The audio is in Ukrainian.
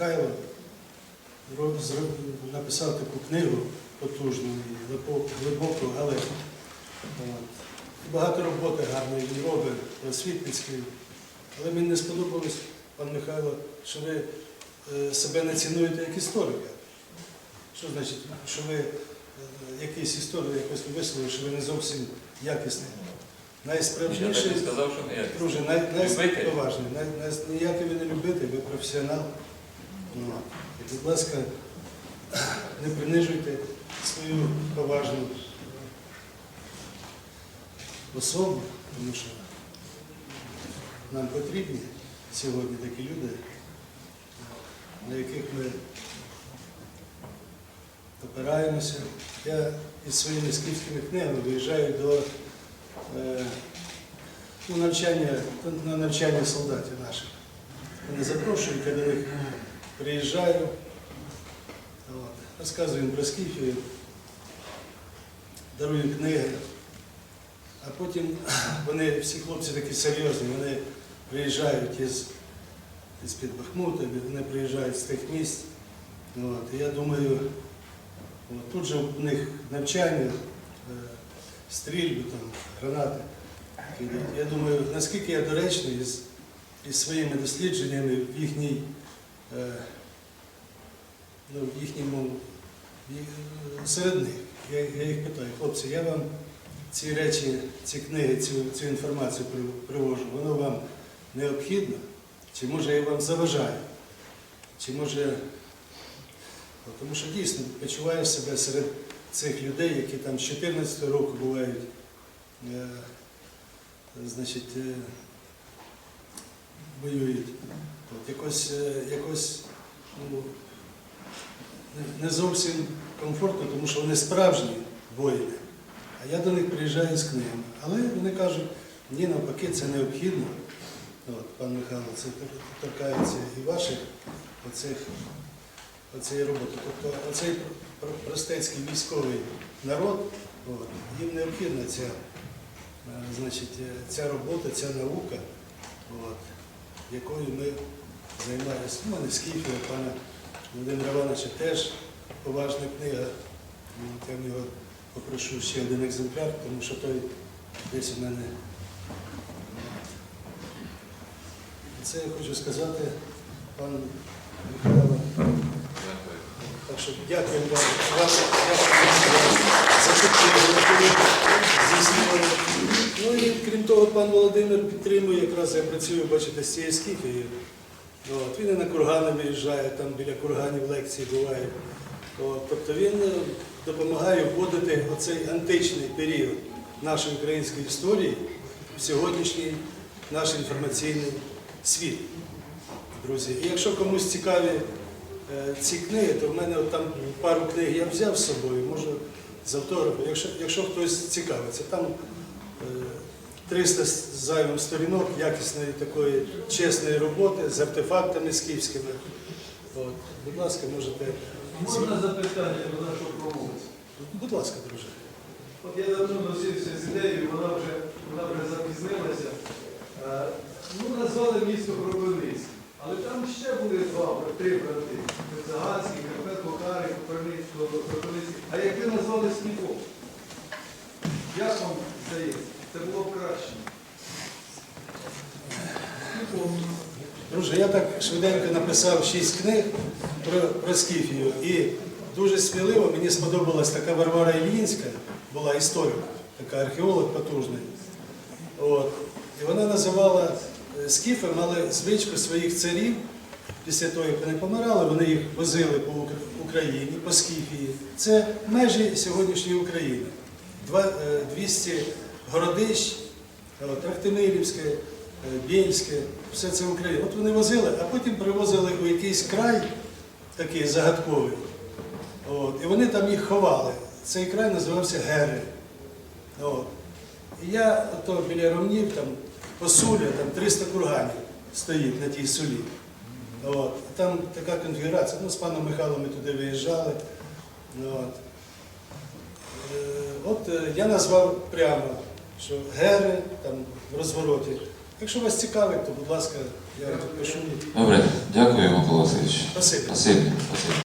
Михайло написав таку книгу потужну і глибоку, але багато роботи гарної він робить, просвітницької. Але мені не сподобалось, пан Михайло, що ви е, себе не цінуєте як історика. Що значить, що ви е, якийсь історик якось висловили, що ви не зовсім якісний. Найсправжніший, друже, най, найповажний, най, най, ніякий ви не любите, ви професіонал. І, будь ласка, не принижуйте свою поважну особу, тому що нам потрібні сьогодні такі люди, на яких ми опираємося. Я із своїми скіфськими книгами виїжджаю до е, ну, навчання, на навчання солдатів наших. Мене запрошують, до них приїжджаю, розказую про Скіфію, дарую книги, а потім вони, всі хлопці такі серйозні, вони приїжджають із, із під Бахмута, вони приїжджають з тих місць. От, і я думаю, от, тут же у них навчання, е, стрільби, там, гранати. Я думаю, наскільки я доречний із, із своїми дослідженнями в їхній, ну, в їхньому серед них. Я, я їх питаю, хлопці, я вам ці речі, ці книги, цю, цю інформацію привожу, воно вам необхідно? Чи може я вам заважаю? Чи може. Тому що дійсно почуваєш себе серед цих людей, які там з 14 року бувають, е, значить, е, воюють. От, якось, е, якось ну, не- зовсім комфортно, тому що вони справжні воїни. А я до них приїжджаю з книгами. Але вони кажуть, ні, навпаки, це необхідно. От, пан Михайло, це торкається і ваших оцих, оцієї роботи. Тобто оцей пр- пр- простецький військовий народ, от, їм необхідна ця, е, значить, е, ця робота, ця наука, от, якою ми займаємося. У мене Скіфія, пана Володимира Івановича теж поважна книга. Я в нього попрошу ще один екземпляр, тому що той десь у мене. Це я хочу сказати, пан Михайло. Дякую. Так що дякую вам, за яку ви здійснювали. Ну і крім того, пан Володимир підтримує, якраз я працюю, бачите, з цією скіфією. От, він і на кургани виїжджає, там біля курганів лекції бувають. От, тобто він е, допомагає вводити оцей античний період нашої української історії в сьогоднішній наш інформаційний світ. Друзі, і якщо комусь цікаві е, ці книги, то в мене от там пару книг я взяв з собою, можу з автографом, якщо, якщо хтось цікавиться. Там е, 300 з зайвим сторінок якісної такої чесної роботи з артефактами скіфськими. От, будь ласка, можете. Можна запитання до нашого промовця? Будь ласка, друже. От я давно носився з ідеєю, вона вже, вона вже запізнилася. Е, Ну, назвали місто Кропивницький. Але там ще були два, три брати. Заганський, Карпенко, Карик, Кропивницький, Кропивницький. А як ви назвали Сніпов? Як вам здається? Це було б краще. Сніпов. Друже, я так швиденько написав шість книг про, про Скіфію. І дуже сміливо мені сподобалась така Варвара Ільїнська, була історик, така археолог потужний. От. І вона називала е, скіфи, мали звичку своїх царів. Після того, як вони помирали, вони їх возили по Україні, по Скіфії. Це межі сьогоднішньої України. Е, 200 городищ, от, Е, все це Україна. От вони возили, а потім привозили у якийсь край такий загадковий. От, і вони там їх ховали. Цей край називався Гери. От. І я ото біля ровнів, там посуля, там 300 курганів стоїть на тій сулі. От. Там така конфігурація. Ну, з паном Михайлом ми туди виїжджали. От. Е, От е, я назвав прямо, що гери там в розвороті. Якщо вас цікавить, то будь ласка, я пишу. Добре, дякую, Микола Васильович. Спасибо. Спасибі. Спасибі.